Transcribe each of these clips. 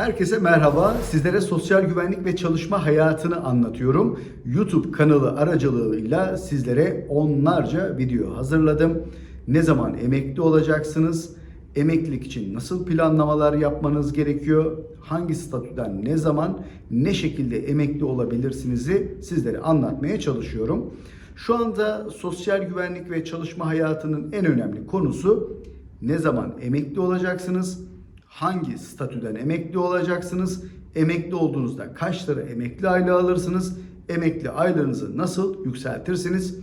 Herkese merhaba. Sizlere sosyal güvenlik ve çalışma hayatını anlatıyorum. YouTube kanalı aracılığıyla sizlere onlarca video hazırladım. Ne zaman emekli olacaksınız? Emeklilik için nasıl planlamalar yapmanız gerekiyor? Hangi statüden ne zaman, ne şekilde emekli olabilirsinizi sizlere anlatmaya çalışıyorum. Şu anda sosyal güvenlik ve çalışma hayatının en önemli konusu ne zaman emekli olacaksınız? Hangi statüden emekli olacaksınız? Emekli olduğunuzda kaç lira emekli aylığı alırsınız? Emekli aylarınızı nasıl yükseltirsiniz?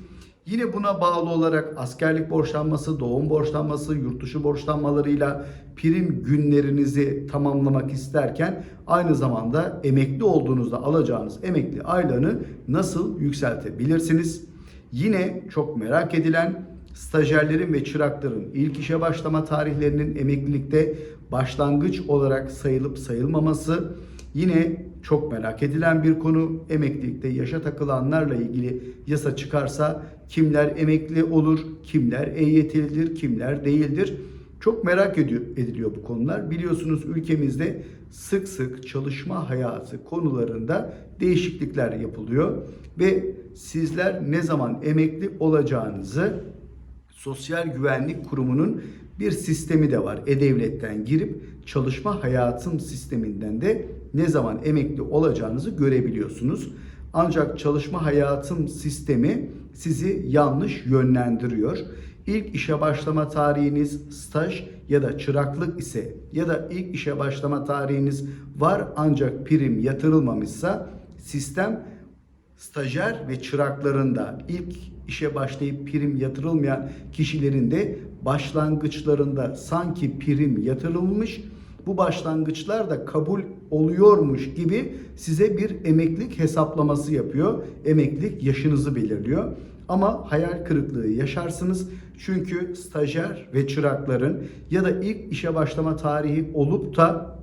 Yine buna bağlı olarak askerlik borçlanması, doğum borçlanması, yurt dışı borçlanmalarıyla prim günlerinizi tamamlamak isterken aynı zamanda emekli olduğunuzda alacağınız emekli aylığını nasıl yükseltebilirsiniz? Yine çok merak edilen stajyerlerin ve çırakların ilk işe başlama tarihlerinin emeklilikte başlangıç olarak sayılıp sayılmaması yine çok merak edilen bir konu. Emeklilikte yaşa takılanlarla ilgili yasa çıkarsa kimler emekli olur, kimler EYT'lidir, kimler değildir? Çok merak ediliyor bu konular. Biliyorsunuz ülkemizde sık sık çalışma hayatı konularında değişiklikler yapılıyor ve sizler ne zaman emekli olacağınızı Sosyal Güvenlik Kurumu'nun bir sistemi de var. E-Devlet'ten girip çalışma hayatım sisteminden de ne zaman emekli olacağınızı görebiliyorsunuz. Ancak çalışma hayatım sistemi sizi yanlış yönlendiriyor. İlk işe başlama tarihiniz staj ya da çıraklık ise ya da ilk işe başlama tarihiniz var ancak prim yatırılmamışsa sistem stajyer ve çıraklarında ilk işe başlayıp prim yatırılmayan kişilerin de başlangıçlarında sanki prim yatırılmış bu başlangıçlar da kabul oluyormuş gibi size bir emeklilik hesaplaması yapıyor. Emeklilik yaşınızı belirliyor. Ama hayal kırıklığı yaşarsınız. Çünkü stajyer ve çırakların ya da ilk işe başlama tarihi olup da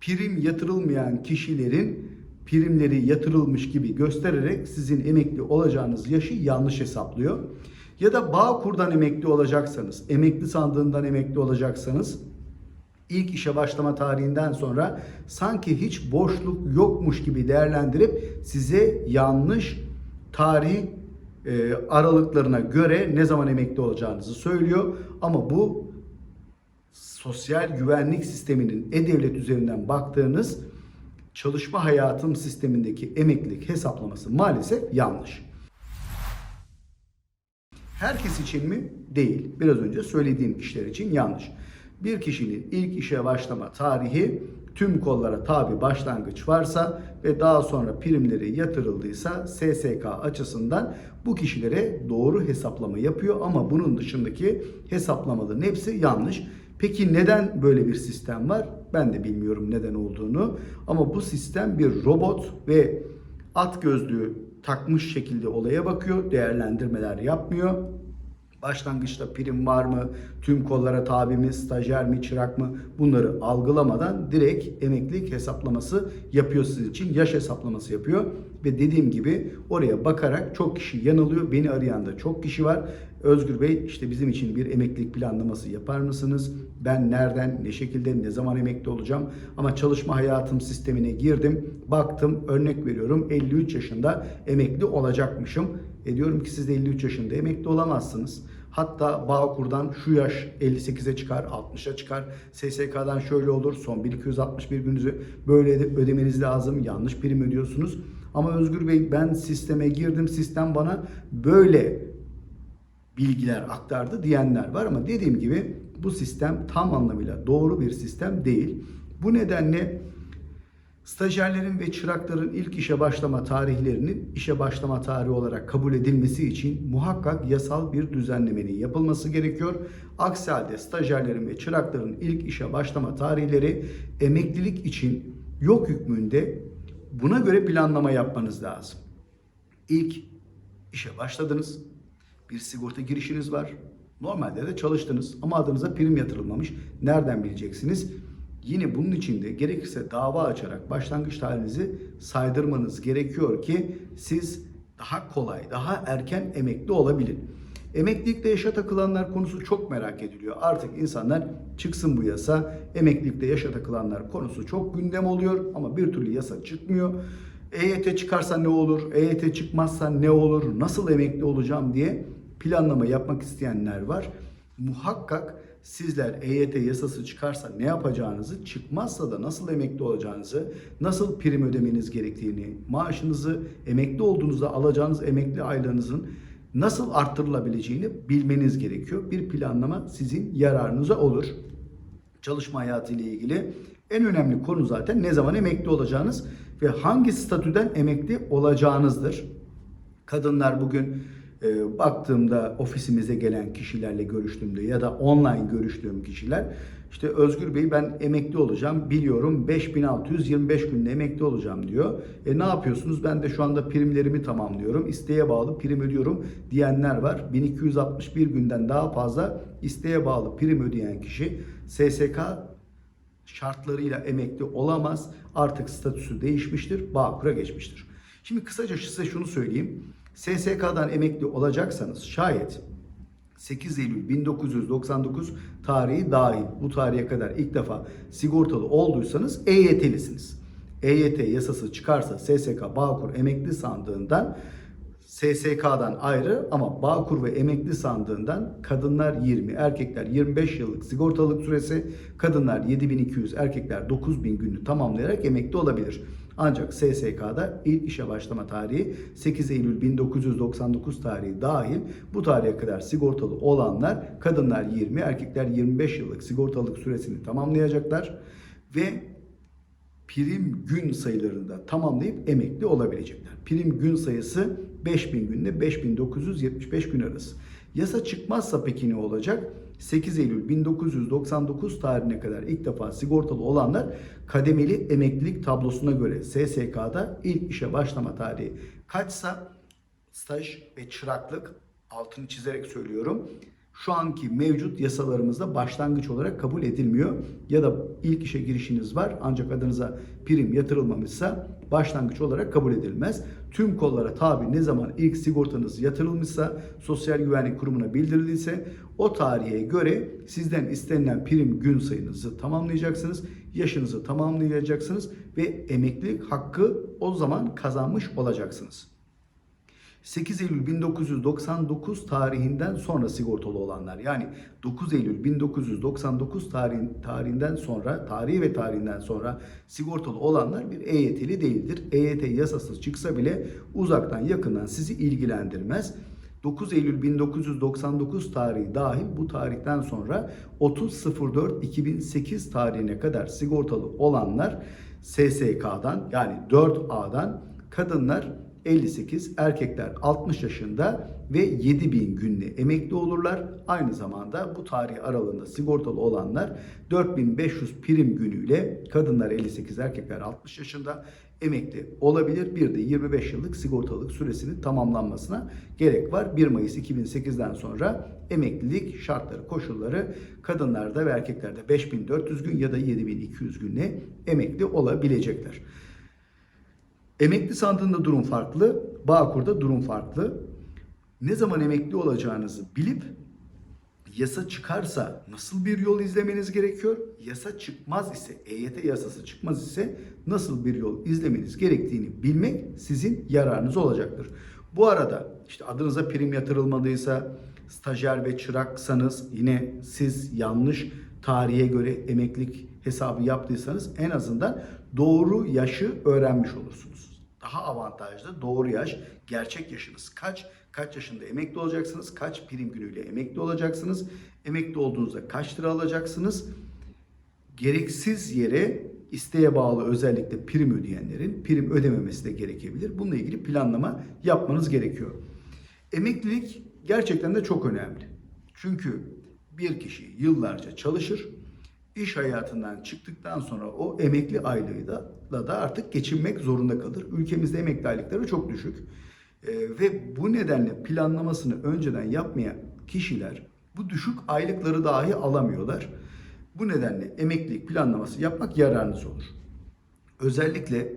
prim yatırılmayan kişilerin primleri yatırılmış gibi göstererek sizin emekli olacağınız yaşı yanlış hesaplıyor. Ya da Bağkur'dan emekli olacaksanız, emekli sandığından emekli olacaksanız ilk işe başlama tarihinden sonra sanki hiç boşluk yokmuş gibi değerlendirip size yanlış tarih e, aralıklarına göre ne zaman emekli olacağınızı söylüyor. Ama bu sosyal güvenlik sisteminin e-devlet üzerinden baktığınız çalışma hayatım sistemindeki emeklilik hesaplaması maalesef yanlış. Herkes için mi? Değil. Biraz önce söylediğim kişiler için yanlış. Bir kişinin ilk işe başlama tarihi tüm kollara tabi başlangıç varsa ve daha sonra primleri yatırıldıysa SSK açısından bu kişilere doğru hesaplama yapıyor ama bunun dışındaki hesaplamaların hepsi yanlış. Peki neden böyle bir sistem var? Ben de bilmiyorum neden olduğunu. Ama bu sistem bir robot ve at gözlüğü takmış şekilde olaya bakıyor. Değerlendirmeler yapmıyor. Başlangıçta prim var mı, tüm kollara tabi mi, stajyer mi, çırak mı bunları algılamadan direkt emeklilik hesaplaması yapıyor sizin için. Yaş hesaplaması yapıyor ve dediğim gibi oraya bakarak çok kişi yanılıyor. Beni arayan da çok kişi var. Özgür Bey işte bizim için bir emeklilik planlaması yapar mısınız? Ben nereden, ne şekilde, ne zaman emekli olacağım? Ama çalışma hayatım sistemine girdim, baktım, örnek veriyorum 53 yaşında emekli olacakmışım. E diyorum ki siz de 53 yaşında emekli olamazsınız. Hatta Bağkur'dan şu yaş 58'e çıkar, 60'a çıkar. SSK'dan şöyle olur. Son 1261 gününüzü böyle de ödemeniz lazım. Yanlış prim ödüyorsunuz. Ama Özgür Bey ben sisteme girdim. Sistem bana böyle bilgiler aktardı diyenler var ama dediğim gibi bu sistem tam anlamıyla doğru bir sistem değil. Bu nedenle Stajyerlerin ve çırakların ilk işe başlama tarihlerinin işe başlama tarihi olarak kabul edilmesi için muhakkak yasal bir düzenlemenin yapılması gerekiyor. Aksi halde stajyerlerin ve çırakların ilk işe başlama tarihleri emeklilik için yok hükmünde buna göre planlama yapmanız lazım. İlk işe başladınız. Bir sigorta girişiniz var. Normalde de çalıştınız ama adınıza prim yatırılmamış. Nereden bileceksiniz? Yine bunun için de gerekirse dava açarak başlangıç tarihinizi saydırmanız gerekiyor ki siz daha kolay, daha erken emekli olabilin. Emeklilikte yaşa takılanlar konusu çok merak ediliyor. Artık insanlar çıksın bu yasa. Emeklilikte yaşa takılanlar konusu çok gündem oluyor ama bir türlü yasa çıkmıyor. EYT çıkarsa ne olur? EYT çıkmazsa ne olur? Nasıl emekli olacağım diye planlama yapmak isteyenler var. Muhakkak sizler EYT yasası çıkarsa ne yapacağınızı, çıkmazsa da nasıl emekli olacağınızı, nasıl prim ödemeniz gerektiğini, maaşınızı emekli olduğunuzda alacağınız emekli aylığınızın nasıl arttırılabileceğini bilmeniz gerekiyor. Bir planlama sizin yararınıza olur. Çalışma hayatı ile ilgili en önemli konu zaten ne zaman emekli olacağınız ve hangi statüden emekli olacağınızdır. Kadınlar bugün e, baktığımda ofisimize gelen kişilerle görüştüğümde ya da online görüştüğüm kişiler işte Özgür Bey ben emekli olacağım biliyorum 5625 günde emekli olacağım diyor. E ne yapıyorsunuz? Ben de şu anda primlerimi tamamlıyorum. İsteğe bağlı prim ödüyorum diyenler var. 1261 günden daha fazla isteğe bağlı prim ödeyen kişi SSK şartlarıyla emekli olamaz. Artık statüsü değişmiştir. Bağkur'a geçmiştir. Şimdi kısaca size şunu söyleyeyim. SSK'dan emekli olacaksanız şayet 8 Eylül 1999 tarihi dahil bu tarihe kadar ilk defa sigortalı olduysanız EYT'lisiniz. EYT yasası çıkarsa SSK Bağkur emekli sandığından SSK'dan ayrı ama Bağkur ve emekli sandığından kadınlar 20, erkekler 25 yıllık sigortalık süresi, kadınlar 7200, erkekler 9000 günü tamamlayarak emekli olabilir. Ancak SSK'da ilk işe başlama tarihi 8 Eylül 1999 tarihi dahil bu tarihe kadar sigortalı olanlar kadınlar 20, erkekler 25 yıllık sigortalık süresini tamamlayacaklar ve prim gün sayılarında tamamlayıp emekli olabilecekler. Prim gün sayısı 5000 günde 5975 gün arası. Yasa çıkmazsa peki ne olacak? 8 Eylül 1999 tarihine kadar ilk defa sigortalı olanlar kademeli emeklilik tablosuna göre SSK'da ilk işe başlama tarihi kaçsa staj ve çıraklık altını çizerek söylüyorum şu anki mevcut yasalarımızda başlangıç olarak kabul edilmiyor. Ya da ilk işe girişiniz var ancak adınıza prim yatırılmamışsa başlangıç olarak kabul edilmez. Tüm kollara tabi ne zaman ilk sigortanız yatırılmışsa, Sosyal Güvenlik Kurumu'na bildirildiyse o tarihe göre sizden istenilen prim gün sayınızı tamamlayacaksınız, yaşınızı tamamlayacaksınız ve emeklilik hakkı o zaman kazanmış olacaksınız. 8 Eylül 1999 tarihinden sonra sigortalı olanlar yani 9 Eylül 1999 tarihin, tarihinden sonra tarihi ve tarihinden sonra sigortalı olanlar bir EYT'li değildir. EYT yasası çıksa bile uzaktan yakından sizi ilgilendirmez. 9 Eylül 1999 tarihi dahil bu tarihten sonra 30.04.2008 tarihine kadar sigortalı olanlar SSK'dan yani 4A'dan kadınlar 58, erkekler 60 yaşında ve 7000 günlü emekli olurlar. Aynı zamanda bu tarih aralığında sigortalı olanlar 4500 prim günüyle kadınlar 58, erkekler 60 yaşında emekli olabilir. Bir de 25 yıllık sigortalık süresinin tamamlanmasına gerek var. 1 Mayıs 2008'den sonra emeklilik şartları, koşulları kadınlarda ve erkeklerde 5400 gün ya da 7200 günle emekli olabilecekler. Emekli sandığında durum farklı, Bağkur'da durum farklı. Ne zaman emekli olacağınızı bilip yasa çıkarsa nasıl bir yol izlemeniz gerekiyor? Yasa çıkmaz ise, EYT yasası çıkmaz ise nasıl bir yol izlemeniz gerektiğini bilmek sizin yararınız olacaktır. Bu arada işte adınıza prim yatırılmadıysa, stajyer ve çıraksanız yine siz yanlış tarihe göre emeklilik hesabı yaptıysanız en azından doğru yaşı öğrenmiş olursunuz. Daha avantajlı doğru yaş, gerçek yaşınız kaç, kaç yaşında emekli olacaksınız, kaç prim günüyle emekli olacaksınız, emekli olduğunuzda kaç lira alacaksınız, gereksiz yere isteğe bağlı özellikle prim ödeyenlerin prim ödememesi de gerekebilir. Bununla ilgili planlama yapmanız gerekiyor. Emeklilik gerçekten de çok önemli. Çünkü bir kişi yıllarca çalışır, iş hayatından çıktıktan sonra o emekli aylığıyla da, da artık geçinmek zorunda kalır. Ülkemizde emekli aylıkları çok düşük. Ee, ve bu nedenle planlamasını önceden yapmayan kişiler bu düşük aylıkları dahi alamıyorlar. Bu nedenle emeklilik planlaması yapmak yararınız olur. Özellikle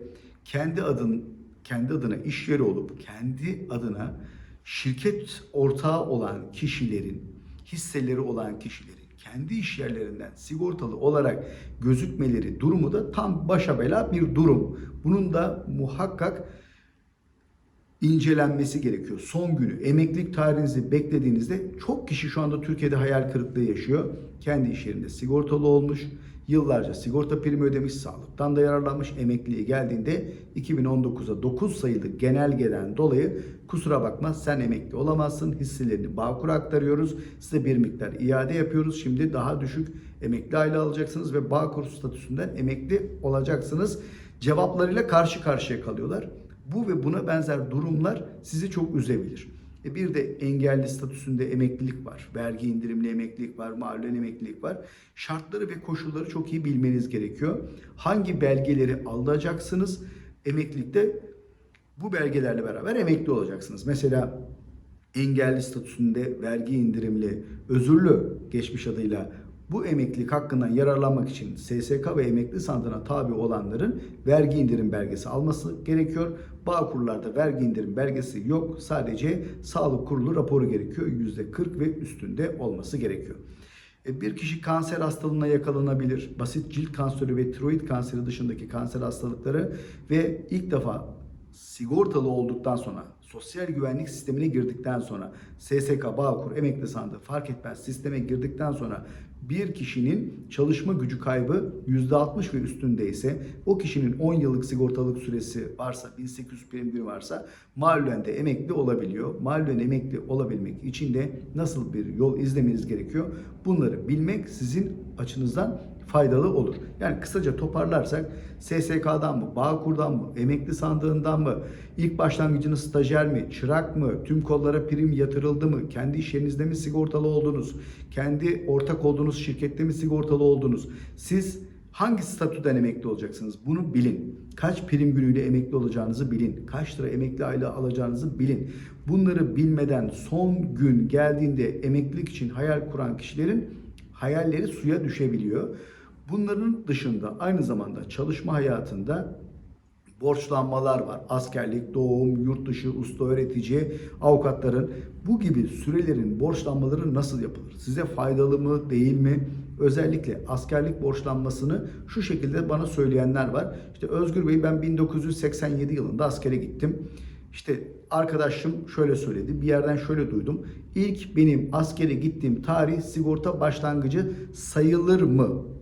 kendi adın kendi adına iş yeri olup kendi adına şirket ortağı olan kişilerin, hisseleri olan kişilerin kendi iş yerlerinden sigortalı olarak gözükmeleri durumu da tam başa bela bir durum. Bunun da muhakkak incelenmesi gerekiyor. Son günü emeklilik tarihinizi beklediğinizde çok kişi şu anda Türkiye'de hayal kırıklığı yaşıyor. Kendi iş yerinde sigortalı olmuş, yıllarca sigorta primi ödemiş, sağlıktan da yararlanmış. Emekliliğe geldiğinde 2019'a 9 sayılı genelgeden dolayı kusura bakma sen emekli olamazsın. Hisselerini Bağkur'a aktarıyoruz. Size bir miktar iade yapıyoruz. Şimdi daha düşük emekli aile alacaksınız ve Bağkur statüsünden emekli olacaksınız. Cevaplarıyla karşı karşıya kalıyorlar. Bu ve buna benzer durumlar sizi çok üzebilir. E bir de engelli statüsünde emeklilik var. Vergi indirimli emeklilik var, mahallen emeklilik var. Şartları ve koşulları çok iyi bilmeniz gerekiyor. Hangi belgeleri alacaksınız? Emeklilikte bu belgelerle beraber emekli olacaksınız. Mesela engelli statüsünde vergi indirimli, özürlü geçmiş adıyla bu emeklilik hakkından yararlanmak için SSK ve emekli sandığına tabi olanların vergi indirim belgesi alması gerekiyor. Bağkurlarda vergi indirim belgesi yok. Sadece sağlık kurulu raporu gerekiyor. %40 ve üstünde olması gerekiyor. E, Bir kişi kanser hastalığına yakalanabilir. Basit cilt kanseri ve tiroid kanseri dışındaki kanser hastalıkları ve ilk defa sigortalı olduktan sonra, sosyal güvenlik sistemine girdikten sonra, SSK, Bağkur, emekli sandığı fark etmez sisteme girdikten sonra bir kişinin çalışma gücü kaybı %60 ve üstündeyse, o kişinin 10 yıllık sigortalık süresi varsa, 1800 prim günü varsa mahallen de emekli olabiliyor. Mahallen emekli olabilmek için de nasıl bir yol izlemeniz gerekiyor? Bunları bilmek sizin açınızdan faydalı olur. Yani kısaca toparlarsak SSK'dan mı, Bağkur'dan mı, emekli sandığından mı, ilk başlangıcınız stajyer mi, çırak mı, tüm kollara prim yatırıldı mı, kendi iş mi sigortalı oldunuz, kendi ortak olduğunuz şirkette mi sigortalı oldunuz, siz hangi statüden emekli olacaksınız bunu bilin. Kaç prim günüyle emekli olacağınızı bilin. Kaç lira emekli aylığı alacağınızı bilin. Bunları bilmeden son gün geldiğinde emeklilik için hayal kuran kişilerin hayalleri suya düşebiliyor. Bunların dışında aynı zamanda çalışma hayatında borçlanmalar var. Askerlik, doğum, yurt dışı, usta öğretici, avukatların bu gibi sürelerin borçlanmaları nasıl yapılır? Size faydalı mı, değil mi? Özellikle askerlik borçlanmasını şu şekilde bana söyleyenler var. İşte Özgür Bey ben 1987 yılında askere gittim. İşte arkadaşım şöyle söyledi, bir yerden şöyle duydum. İlk benim askere gittiğim tarih sigorta başlangıcı sayılır mı?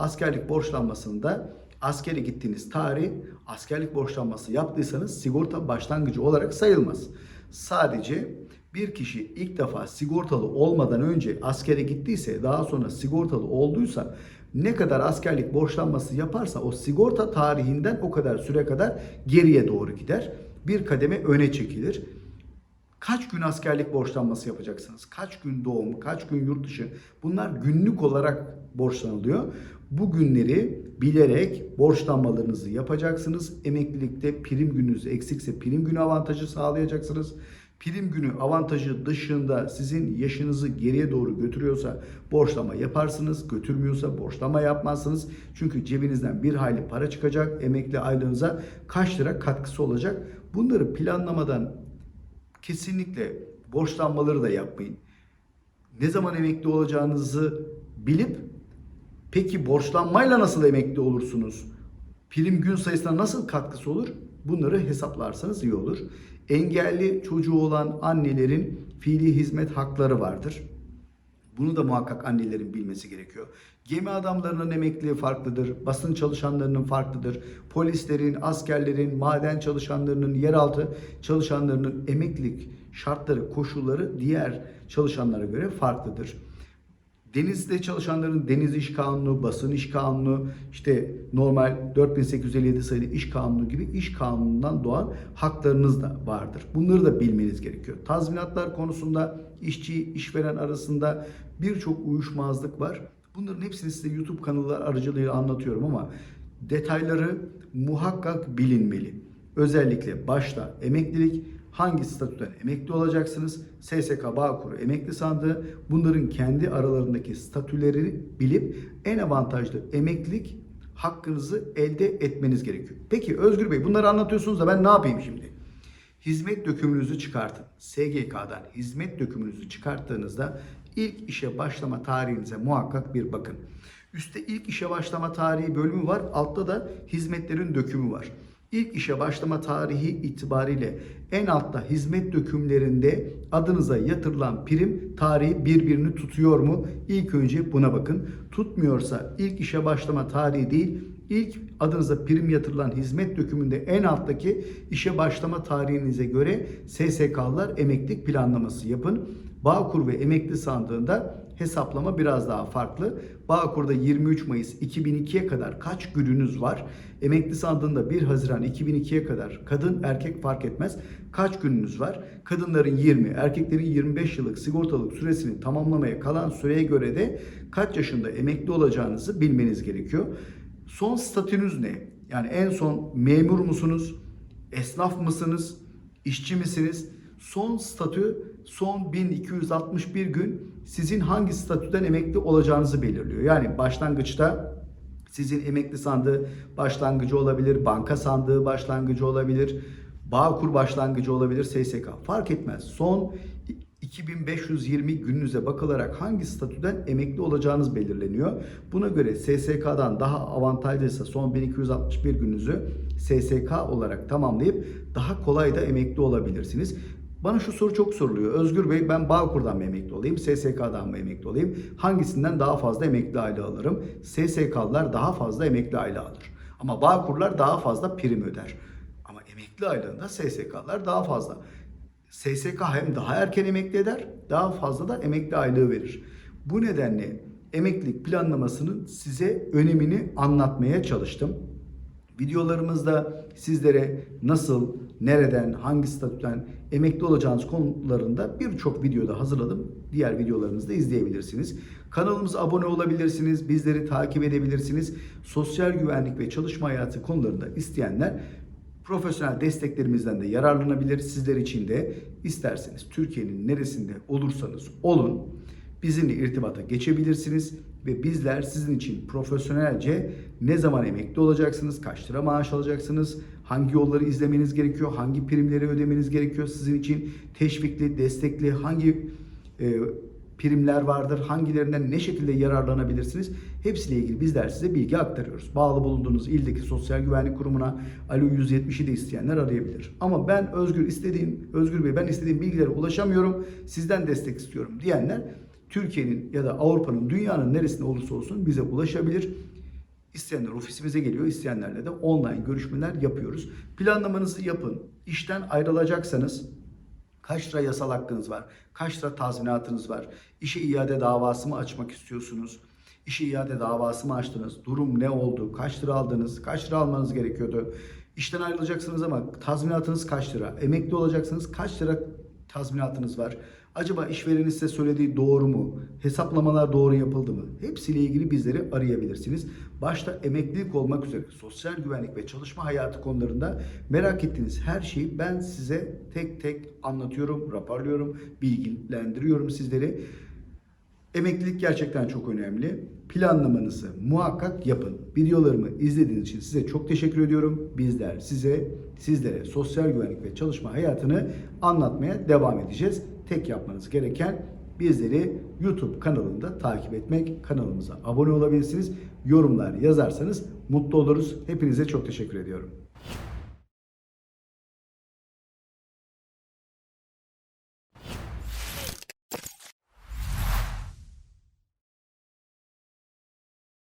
Askerlik borçlanmasında askere gittiğiniz tarih askerlik borçlanması yaptıysanız sigorta başlangıcı olarak sayılmaz. Sadece bir kişi ilk defa sigortalı olmadan önce askere gittiyse daha sonra sigortalı olduysa ne kadar askerlik borçlanması yaparsa o sigorta tarihinden o kadar süre kadar geriye doğru gider. Bir kademe öne çekilir. Kaç gün askerlik borçlanması yapacaksınız? Kaç gün doğum, kaç gün yurt dışı? Bunlar günlük olarak borçlanılıyor. Bu günleri bilerek borçlanmalarınızı yapacaksınız. Emeklilikte prim gününüz eksikse prim günü avantajı sağlayacaksınız. Prim günü avantajı dışında sizin yaşınızı geriye doğru götürüyorsa borçlama yaparsınız. Götürmüyorsa borçlama yapmazsınız. Çünkü cebinizden bir hayli para çıkacak. Emekli aylığınıza kaç lira katkısı olacak. Bunları planlamadan kesinlikle borçlanmaları da yapmayın. Ne zaman emekli olacağınızı bilip peki borçlanmayla nasıl emekli olursunuz? Prim gün sayısına nasıl katkısı olur? Bunları hesaplarsanız iyi olur. Engelli çocuğu olan annelerin fiili hizmet hakları vardır. Bunu da muhakkak annelerin bilmesi gerekiyor. Gemi adamlarının emekliliği farklıdır, basın çalışanlarının farklıdır, polislerin, askerlerin, maden çalışanlarının, yeraltı çalışanlarının emeklilik şartları, koşulları diğer çalışanlara göre farklıdır. Denizde çalışanların deniz iş kanunu, basın iş kanunu, işte normal 4857 sayılı iş kanunu gibi iş kanunundan doğan haklarınız da vardır. Bunları da bilmeniz gerekiyor. Tazminatlar konusunda işçi, işveren arasında birçok uyuşmazlık var. Bunların hepsini size YouTube kanalları aracılığıyla anlatıyorum ama detayları muhakkak bilinmeli. Özellikle başta emeklilik, hangi statüden emekli olacaksınız? SSK Bağkur emekli sandığı bunların kendi aralarındaki statülerini bilip en avantajlı emeklilik hakkınızı elde etmeniz gerekiyor. Peki Özgür Bey bunları anlatıyorsunuz da ben ne yapayım şimdi? Hizmet dökümünüzü çıkartın. SGK'dan hizmet dökümünüzü çıkarttığınızda ilk işe başlama tarihinize muhakkak bir bakın. Üstte ilk işe başlama tarihi bölümü var. Altta da hizmetlerin dökümü var. İlk işe başlama tarihi itibariyle en altta hizmet dökümlerinde adınıza yatırılan prim tarihi birbirini tutuyor mu? İlk önce buna bakın. Tutmuyorsa ilk işe başlama tarihi değil, ilk adınıza prim yatırılan hizmet dökümünde en alttaki işe başlama tarihinize göre SSK'lar emeklilik planlaması yapın. Bağkur ve emekli sandığında hesaplama biraz daha farklı. Bağkur'da 23 Mayıs 2002'ye kadar kaç gününüz var? Emekli sandığında 1 Haziran 2002'ye kadar kadın erkek fark etmez kaç gününüz var? Kadınların 20, erkeklerin 25 yıllık sigortalık süresini tamamlamaya kalan süreye göre de kaç yaşında emekli olacağınızı bilmeniz gerekiyor. Son statünüz ne? Yani en son memur musunuz? Esnaf mısınız? İşçi misiniz? Son statü son 1261 gün sizin hangi statüden emekli olacağınızı belirliyor. Yani başlangıçta sizin emekli sandığı başlangıcı olabilir, banka sandığı başlangıcı olabilir, Bağkur başlangıcı olabilir, SSK fark etmez. Son 2520 gününüze bakılarak hangi statüden emekli olacağınız belirleniyor. Buna göre SSK'dan daha avantajlıysa son 1261 gününüzü SSK olarak tamamlayıp daha kolay da emekli olabilirsiniz. Bana şu soru çok soruluyor. Özgür Bey ben Bağkur'dan mı emekli olayım, SSK'dan mı emekli olayım? Hangisinden daha fazla emekli aylığı alırım? SSK'lılar daha fazla emekli aylığı alır. Ama Bağkurlar daha fazla prim öder. Ama emekli aylığında SSK'lar daha fazla. SSK hem daha erken emekli eder, daha fazla da emekli aylığı verir. Bu nedenle emeklilik planlamasının size önemini anlatmaya çalıştım. Videolarımızda sizlere nasıl, nereden, hangi statüden emekli olacağınız konularında birçok videoda hazırladım. Diğer videolarımızı da izleyebilirsiniz. Kanalımıza abone olabilirsiniz, bizleri takip edebilirsiniz. Sosyal güvenlik ve çalışma hayatı konularında isteyenler profesyonel desteklerimizden de yararlanabilir. Sizler için de isterseniz Türkiye'nin neresinde olursanız olun bizimle irtibata geçebilirsiniz ve bizler sizin için profesyonelce ne zaman emekli olacaksınız, kaç lira maaş alacaksınız, hangi yolları izlemeniz gerekiyor, hangi primleri ödemeniz gerekiyor sizin için teşvikli, destekli, hangi e, primler vardır, hangilerinden ne şekilde yararlanabilirsiniz hepsiyle ilgili bizler size bilgi aktarıyoruz. Bağlı bulunduğunuz ildeki sosyal güvenlik kurumuna Alo 170'i de isteyenler arayabilir. Ama ben Özgür istediğim, Özgür Bey ben istediğim bilgilere ulaşamıyorum, sizden destek istiyorum diyenler Türkiye'nin ya da Avrupa'nın, dünyanın neresinde olursa olsun bize ulaşabilir. İsteyenler ofisimize geliyor, isteyenlerle de online görüşmeler yapıyoruz. Planlamanızı yapın. İşten ayrılacaksanız Kaç lira yasal hakkınız var? Kaç lira tazminatınız var? İşe iade davası mı açmak istiyorsunuz? İşe iade davası mı açtınız? Durum ne oldu? Kaç lira aldınız? Kaç lira almanız gerekiyordu? İşten ayrılacaksınız ama tazminatınız kaç lira? Emekli olacaksınız kaç lira tazminatınız var? Acaba işverenin size söylediği doğru mu? Hesaplamalar doğru yapıldı mı? Hepsiyle ilgili bizleri arayabilirsiniz. Başta emeklilik olmak üzere sosyal güvenlik ve çalışma hayatı konularında merak ettiğiniz her şeyi ben size tek tek anlatıyorum, raporluyorum, bilgilendiriyorum sizleri. Emeklilik gerçekten çok önemli. Planlamanızı muhakkak yapın. Videolarımı izlediğiniz için size çok teşekkür ediyorum. Bizler size, sizlere sosyal güvenlik ve çalışma hayatını anlatmaya devam edeceğiz. Tek yapmanız gereken bizleri YouTube kanalında takip etmek, kanalımıza abone olabilirsiniz. Yorumlar yazarsanız mutlu oluruz. Hepinize çok teşekkür ediyorum.